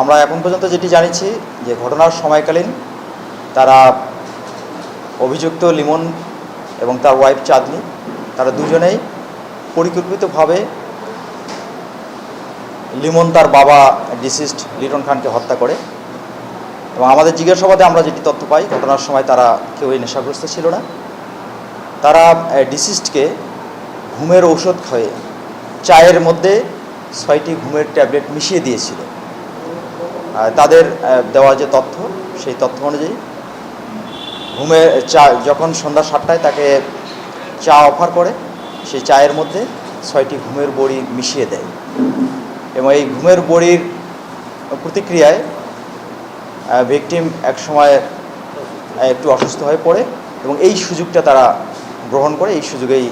আমরা এখন পর্যন্ত যেটি জানিছি যে ঘটনার সময়কালীন তারা অভিযুক্ত লিমন এবং তার ওয়াইফ চাঁদনি, তারা দুজনেই পরিকল্পিতভাবে লিমন তার বাবা ডিসিস্ট লিটন খানকে হত্যা করে এবং আমাদের জিজ্ঞাসাবাদে আমরা যেটি তথ্য পাই, ঘটনার সময় তারা কেউই নেশাগ্রস্ত ছিল না। তারা ডিসিস্টকে ঘুমের ঔষধ খাইয়ে, চায়ের মধ্যে ছয়টি ঘুমের ট্যাবলেট মিশিয়ে দিয়েছিল। তাদের দেওয়া যে তথ্য, সেই তথ্য অনুযায়ী ঘুমে চা, যখন সন্ধ্যা সাতটায় তাকে চা অফার করে, সেই চায়ের মধ্যে ছয়টি ঘুমের বড়ি মিশিয়ে দেয় এবং এই ঘুমের বড়ির প্রতিক্রিয়ায় ভিকটিম এক সময় একটু অসুস্থ হয়ে পড়ে এবং এই সুযোগটা তারা গ্রহণ করে। এই সুযোগেই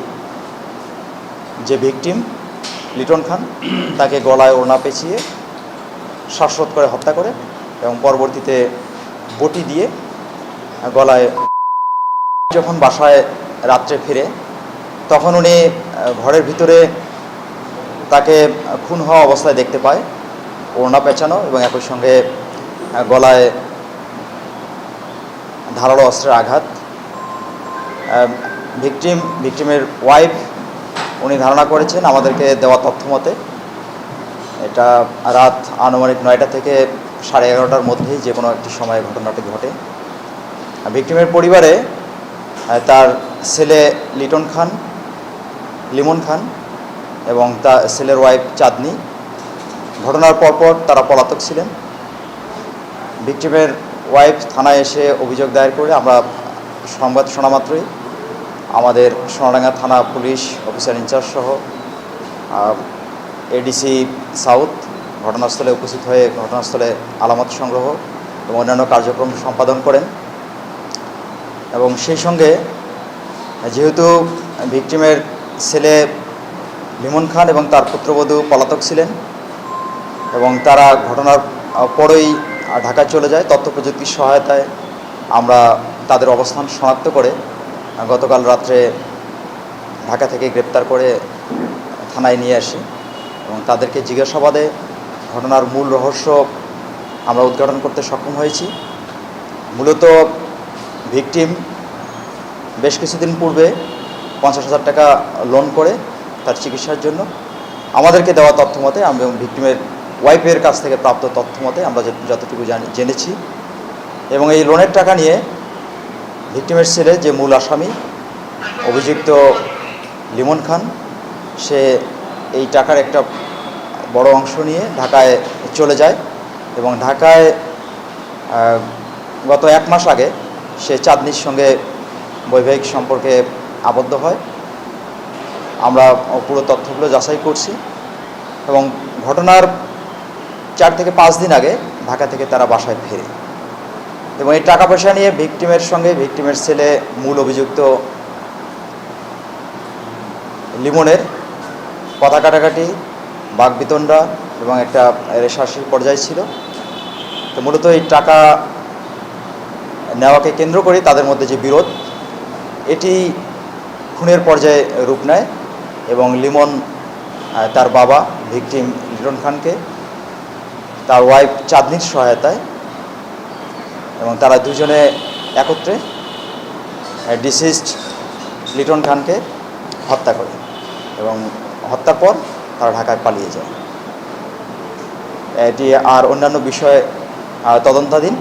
যে ভিকটিম লিটন খান, তাকে গলায় ওড়না পেঁচিয়ে শ্বাসরোধ করে হত্যা করে এবং পরবর্তীতে বটি দিয়ে গলায় যখন বাসায় রাত্রে ফিরে, তখন উনি ঘরের ভিতরে তাকে খুন হওয়া অবস্থায় দেখতে পায়, ওড়না পেঁচানো এবং একই সঙ্গে গলায় ধারালো অস্ত্রের আঘাত। ভিকটিম, ভিকটিমের ওয়াইফ উনি ধারণা করেছেন আমাদেরকে দেওয়া তথ্য মতে এটা রাত আনুমানিক নয়টা থেকে সাড়ে এগারোটার মধ্যেই যে কোনো একটি সময়ে ঘটনাটি ঘটে। ভিকটিমের পরিবারে তার ছেলে লিটন খান, লিমন খান এবং তার ছেলের ওয়াইফ চাঁদনি। ঘটনার পরপর তারা পলাতক ছিলেন। ভিকটিমের ওয়াইফ থানায় এসে অভিযোগ দায়ের করে আমরা সংবাদ শোনা মাত্রই আমাদের সোনাডাঙ্গা থানা পুলিশ অফিসার ইনচার্জ সহ এডিসি সাউথ ঘটনাস্থলে উপস্থিত হয়ে ঘটনাস্থলে আলামত সংগ্রহ এবং অন্যান্য কার্যক্রম সম্পাদন করেন। এবং সেই সঙ্গে, যেহেতু ভিকটিমের ছেলে লিমন খান এবং তার পুত্রবধূ পলাতক ছিলেন এবং তারা ঘটনার পরেই ঢাকায় চলে যায়, তথ্য প্রযুক্তির সহায়তায় আমরা তাদের অবস্থান শনাক্ত করে গতকাল রাত্রে ঢাকা থেকে গ্রেপ্তার করে থানায় নিয়ে আসি। এবং তাদেরকে জিজ্ঞাসাবাদে ঘটনার মূল রহস্য আমরা উদ্ঘাটন করতে সক্ষম হয়েছি। মূলত ভিকটিম বেশ কিছুদিন পূর্বে পঞ্চাশ হাজার টাকা লোন করে তার চিকিৎসার জন্য। আমাদেরকে দেওয়া তথ্য মতে এবং ভিকটিমের ওয়াইফের কাছ থেকে প্রাপ্ত তথ্য মতে আমরা যতটুকু জানি জেনেছি। এবং এই লোনের টাকা নিয়ে ভিকটিমের ছেলে যে মূল আসামি, অভিযুক্ত লিমন খান, সে এই টাকার একটা বড় অংশ নিয়ে ঢাকায় চলে যায় এবং ঢাকায় গত এক মাস আগে সে চাঁদনির সঙ্গে বৈবাহিক সম্পর্কে আবদ্ধ হয়। আমরা পুরো তথ্যগুলো যাচাই করছি এবং ঘটনার চার থেকে পাঁচ দিন আগে ঢাকা থেকে তারা বাসায় ফেরে এবং এই টাকা পয়সা নিয়ে ভিকটিমের সঙ্গে ভিকটিমের ছেলে মূল অভিযুক্ত লিমনের কথা কাটাকাটি বাগবিতণ্ডা এবং একটা রেশারেশির পর্যায়ে ছিল। তো মূলত এই টাকা নেওয়াকে কেন্দ্র করে তাদের মধ্যে যে বিরোধ, এটি খুনের পর্যায়ে রূপ নেয় এবং লিমন তার বাবা, ভিকটিম লিটন খানকে তার ওয়াইফ চাঁদনির সহায়তায় এবং তারা দুজনে একত্রে ডিসিস্ট লিটন খানকে হত্যা করে এবং হত্যার পর তারা ঢাকায় পালিয়ে যায়। এটি আর অন্যান্য বিষয়ে তদন্তাধীন।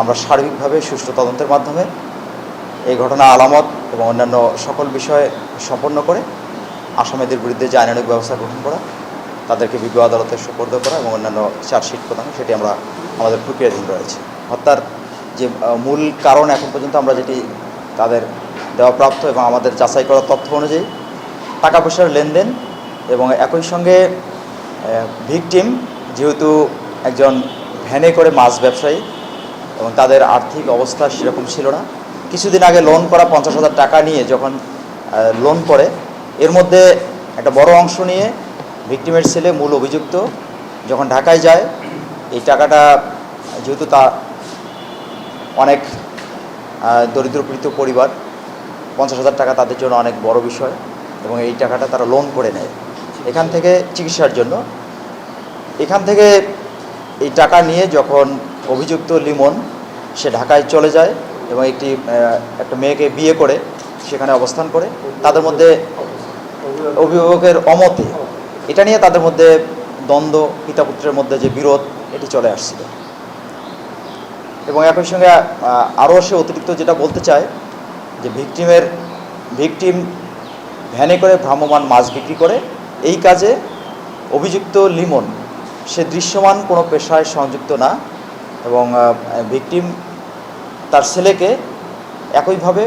আমরা সার্বিকভাবে সুষ্ঠু তদন্তের মাধ্যমে এই ঘটনা আলামত এবং অন্যান্য সকল বিষয়ে সম্পন্ন করে আসামিদের বিরুদ্ধে যে আইনানুগ ব্যবস্থা গ্রহণ করা, তাদেরকে বিজ্ঞ আদালতে সুপর্দ করা এবং অন্যান্য চার্জশিট প্রদান, সেটি আমরা আমাদের প্রক্রিয়াধীন রয়েছে। হত্যার যে মূল কারণ এখন পর্যন্ত আমরা যেটি তাদের দেওয়া প্রাপ্ত এবং আমাদের যাচাই করা তথ্য অনুযায়ী টাকা পয়সার লেনদেন এবং একই সঙ্গে ভিকটিম যেহেতু একজন ভ্যানে করে মাছ ব্যবসায়ী এবং তাদের আর্থিক অবস্থা সেরকম ছিল না, কিছুদিন আগে লোন করা পঞ্চাশ হাজার টাকা নিয়ে যখন লোন করে, এর মধ্যে একটা বড় অংশ নিয়ে ভিকটিমের ছেলে মূল অভিযুক্ত যখন ঢাকায় যায়, এই টাকাটা যেহেতু তা অনেক দরিদ্রপীড়িত পরিবার, পঞ্চাশ হাজার টাকা তাদের জন্য অনেক বড় বিষয় এবং এই টাকাটা তারা লোন করে নেয়। এখান থেকে চিকিৎসার জন্য। এখান থেকে এই টাকা নিয়ে যখন অভিযুক্ত লিমন, সে ঢাকায় চলে যায় এবং একটি একটা মেয়েকে বিয়ে করে সেখানে অবস্থান করে, তাদের মধ্যে অভিভাবকের অমতে এটা নিয়ে তাদের মধ্যে দ্বন্দ্ব পিতা পুত্রের মধ্যে যে বিরোধ, এটি চলে আসছিল। এবং একই সঙ্গে আরও সে অতিরিক্ত যেটা বলতে চায়, যে ভিকটিমের, ভিকটিম ভ্যানে করে ভ্রাম্যমান মাছ বিক্রি করে এই কাজে অভিযুক্ত লিমন, সে দৃশ্যমান কোনো পেশায় সংযুক্ত না এবং ভিকটিম তার ছেলেকে একইভাবে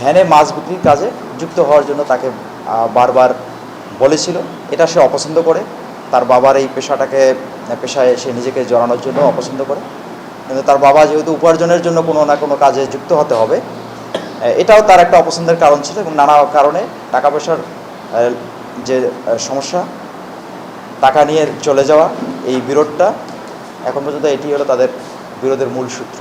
ভ্যানে মাছ বিক্রির কাজে যুক্ত হওয়ার জন্য তাকে বারবার বলেছিল। এটা সে অপছন্দ করে। তার বাবার এই পেশাটাকে, পেশায় সে নিজেকে জড়ানোর জন্য অপছন্দ করে। কিন্তু তার বাবা যেহেতু উপার্জনের জন্য কোনো না কোনো কাজে যুক্ত হতে হবে এটাও তার একটা অপছন্দের কারণ ছিল এবং নানা কারণে টাকা পয়সার যে সমস্যা, টাকা নিয়ে চলে যাওয়া, এই বিরোধটা, এখন পর্যন্ত এটি হলো তাদের বিরোধের মূল সূত্র।